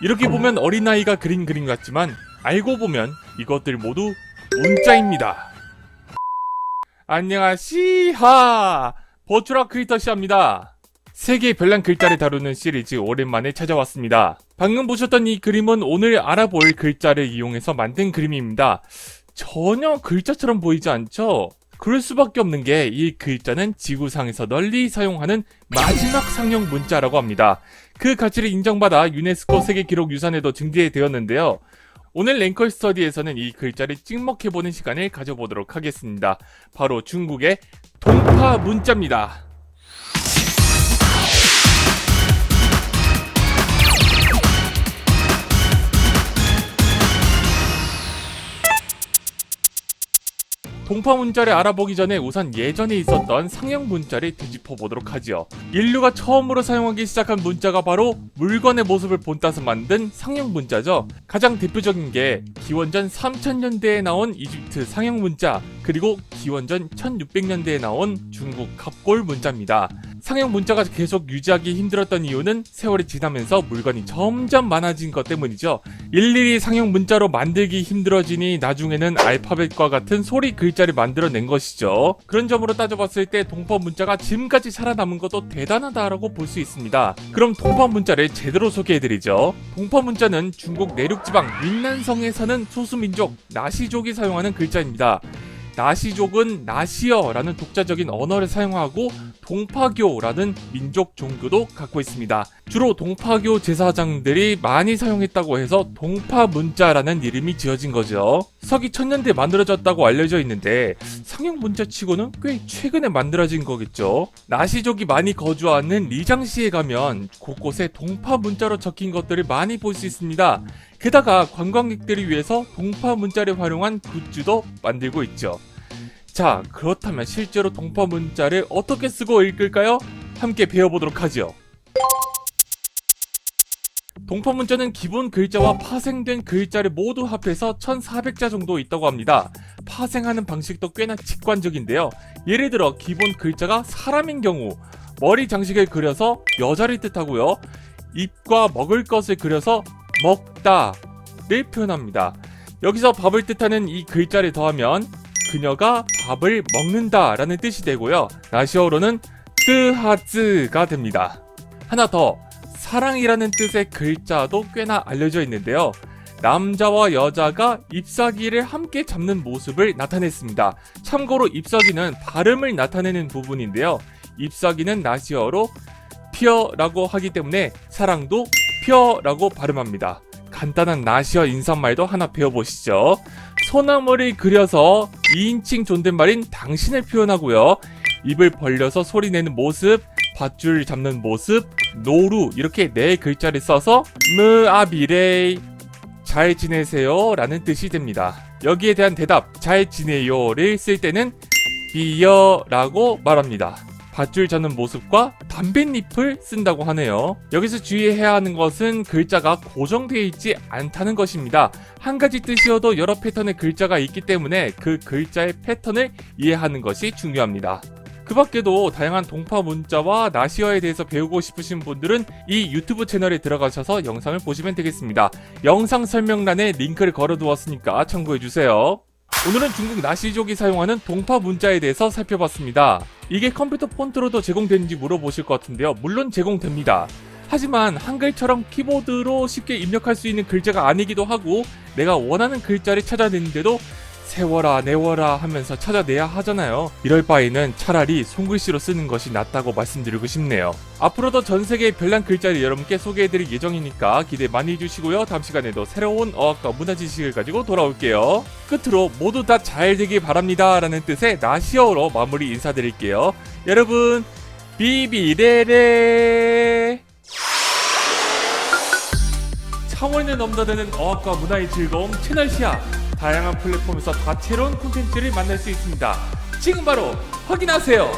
이렇게 보면 어린아이가 그린 그림 같지만 알고 보면 이것들 모두 문자입니다. 안녕하시하 버추라 크리터시합니다. 세계 별난 글자를 다루는 시리즈 오랜만에 찾아왔습니다. 방금 보셨던 이 그림은 오늘 알아볼 글자를 이용해서 만든 그림입니다. 전혀 글자처럼 보이지 않죠? 그럴 수밖에 없는 게 이 글자는 지구상에서 널리 사용하는 마지막 상용 문자라고 합니다. 그 가치를 인정받아 유네스코 세계 기록 유산에도 등재되었는데요. 오늘 랭컬 스터디에서는 이 글자를 찍먹해보는 시간을 가져보도록 하겠습니다. 바로 중국의 동파 문자입니다. 동파 문자를 알아보기 전에 우선 예전에 있었던 상형 문자를 뒤집어 보도록 하지요. 인류가 처음으로 사용하기 시작한 문자가 바로 물건의 모습을 본따서 만든 상형 문자죠. 가장 대표적인 게 기원전 3000년대에 나온 이집트 상형 문자, 그리고 기원전 1600년대에 나온 중국 갑골 문자입니다. 상형 문자가 계속 유지하기 힘들었던 이유는 세월이 지나면서 물건이 점점 많아진 것 때문이죠. 일일이 상형 문자로 만들기 힘들어지니 나중에는 알파벳과 같은 소리 글자를 만들어낸 것이죠. 그런 점으로 따져봤을 때 동파 문자가 지금까지 살아남은 것도 대단하다라고 볼 수 있습니다. 그럼 동파 문자를 제대로 소개해드리죠. 동파 문자는 중국 내륙 지방 윈난성에 사는 소수민족 나시족이 사용하는 글자입니다. 나시족은 나시어라는 독자적인 언어를 사용하고 동파교라는 민족 종교도 갖고 있습니다. 주로 동파교 제사장들이 많이 사용했다고 해서 동파 문자라는 이름이 지어진 거죠. 서기 천년대 만들어졌다고 알려져 있는데 상형 문자치고는 꽤 최근에 만들어진 거겠죠. 나시족이 많이 거주하는 리장시에 가면 곳곳에 동파 문자로 적힌 것들을 많이 볼 수 있습니다. 게다가 관광객들을 위해서 동파 문자를 활용한 굿즈도 만들고 있죠. 자, 그렇다면 실제로 동파 문자를 어떻게 쓰고 읽을까요? 함께 배워보도록 하죠. 동파 문자는 기본 글자와 파생된 글자를 모두 합해서 1400자 정도 있다고 합니다. 파생하는 방식도 꽤나 직관적인데요. 예를 들어 기본 글자가 사람인 경우 머리 장식을 그려서 여자를 뜻하고요. 입과 먹을 것을 그려서 먹다를 표현합니다. 여기서 밥을 뜻하는 이 글자를 더하면 그녀가 밥을 먹는다 라는 뜻이 되고요. 라시어로는 뜨하즈가 됩니다. 하나 더 사랑이라는 뜻의 글자도 꽤나 알려져 있는데요. 남자와 여자가 잎사귀를 함께 잡는 모습을 나타냈습니다. 참고로 잎사귀는 발음을 나타내는 부분인데요. 잎사귀는 나시어로 피어라고 하기 때문에 사랑도 피어라고 발음합니다. 간단한 나시어 인사말도 하나 배워보시죠. 소나무를 그려서 2인칭 존댓말인 당신을 표현하고요. 입을 벌려서 소리내는 모습, 밧줄 잡는 모습, 노루 이렇게 네 글자를 써서 무아비레이 잘 지내세요 라는 뜻이 됩니다. 여기에 대한 대답 잘 지내요를 쓸 때는 비여 라고 말합니다. 밧줄 잡는 모습과 담뱃잎을 쓴다고 하네요. 여기서 주의해야 하는 것은 글자가 고정되어 있지 않다는 것입니다. 한 가지 뜻이어도 여러 패턴의 글자가 있기 때문에 그 글자의 패턴을 이해하는 것이 중요합니다. 그 밖에도 다양한 동파 문자와 나시어에 대해서 배우고 싶으신 분들은 이 유튜브 채널에 들어가셔서 영상을 보시면 되겠습니다. 영상 설명란에 링크를 걸어두었으니까 참고해주세요. 오늘은 중국 나시족이 사용하는 동파 문자에 대해서 살펴봤습니다. 이게 컴퓨터 폰트로도 제공되는지 물어보실 것 같은데요. 물론 제공됩니다. 하지만 한글처럼 키보드로 쉽게 입력할 수 있는 글자가 아니기도 하고 내가 원하는 글자를 찾아내는데도 세워라 내워라 하면서 찾아내야 하잖아요. 이럴 바에는 차라리 손글씨로 쓰는 것이 낫다고 말씀드리고 싶네요. 앞으로도 전 세계의 별난 글자를 여러분께 소개해드릴 예정이니까 기대 많이 해주시고요. 다음 시간에도 새로운 어학과 문화 지식을 가지고 돌아올게요. 끝으로 모두 다 잘 되길 바랍니다. 라는 뜻의 나시어로 마무리 인사드릴게요. 여러분, 비비레레! 창원을 넘나드는 어학과 문화의 즐거움 채널 시야 다양한 플랫폼에서 다채로운 콘텐츠를 만날 수 있습니다. 지금 바로 확인하세요.